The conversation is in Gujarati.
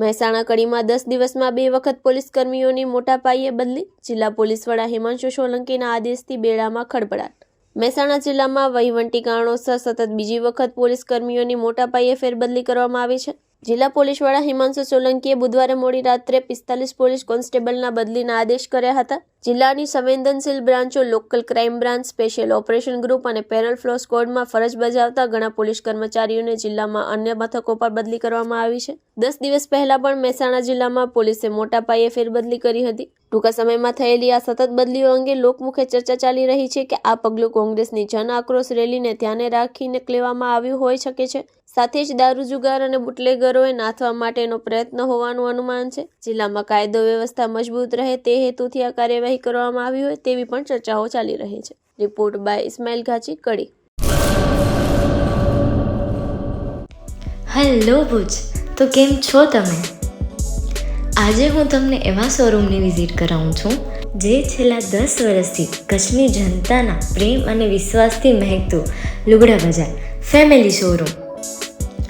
મહેસાણા કડીમાં દસ દિવસમાં બે વખત પોલીસ કર્મીઓની મોટા પાયે બદલી જિલ્લા પોલીસ વડા હિમાંશુ સોલંકીના આદેશથી બેડામાં ખળભળાટ. મહેસાણા જિલ્લામાં વહીવટી કારણોસર સતત બીજી વખત પોલીસ કર્મીઓની મોટા પાયે ફેરબદલી કરવામાં આવી છે. જિલ્લા પોલીસ વડા હિમાંશુ સોલંકીએ બુધવારે મોડી રાત્રે પિસ્તાલીસ પોલીસ કોન્સ્ટેબલના બદલીના આદેશ કર્યા હતા. જિલ્લાની સંવેદનશીલ બ્રાન્ચો local crime branch, special operation group અને પેરલ ફ્લો સ્કોડમાં ફરજ બજાવતા ઘણા પોલીસ કર્મચારીઓને જિલ્લામાં અન્ય મથકો પર બદલી કરવામાં આવી છે. દસ દિવસ પહેલા પણ મહેસાણા જિલ્લામાં પોલીસે મોટા પાયે ફેરબદલી કરી હતી. ટૂંકા સમયમાં થયેલી આ સતત બદલીઓ અંગે લોકમુખે ચર્ચા ચાલી રહી છે કે આ પગલું કોંગ્રેસની જન આક્રોશ રેલીને ધ્યાને રાખીને લેવામાં આવ્યું હોઈ શકે છે. સાથે જ દારૂ જુગાર અને બુટલેગરોએ નાથવા માટેનો પ્રયત્ન હોવાનું અનુમાન છે. જિલ્લામાં કાયદો વ્યવસ્થા મજબૂત રહે તે હેતુથી આ કાર્યવાહી કરવામાં આવી હોય તેવી પણ ચર્ચાઓ ચાલી રહી છે. Report by Ismail Ghachi, Kadi. Hello Bhuj, તો કેમ છો તમે? આજે હું તમને એવા શોરૂમની વિઝિટ કરાવું છું, જે છેલ્લા દસ વર્ષથી કચ્છની જનતાના પ્રેમ અને વિશ્વાસથી મહેકતું લુગડા બજાર, ફેમિલી શોરૂમ.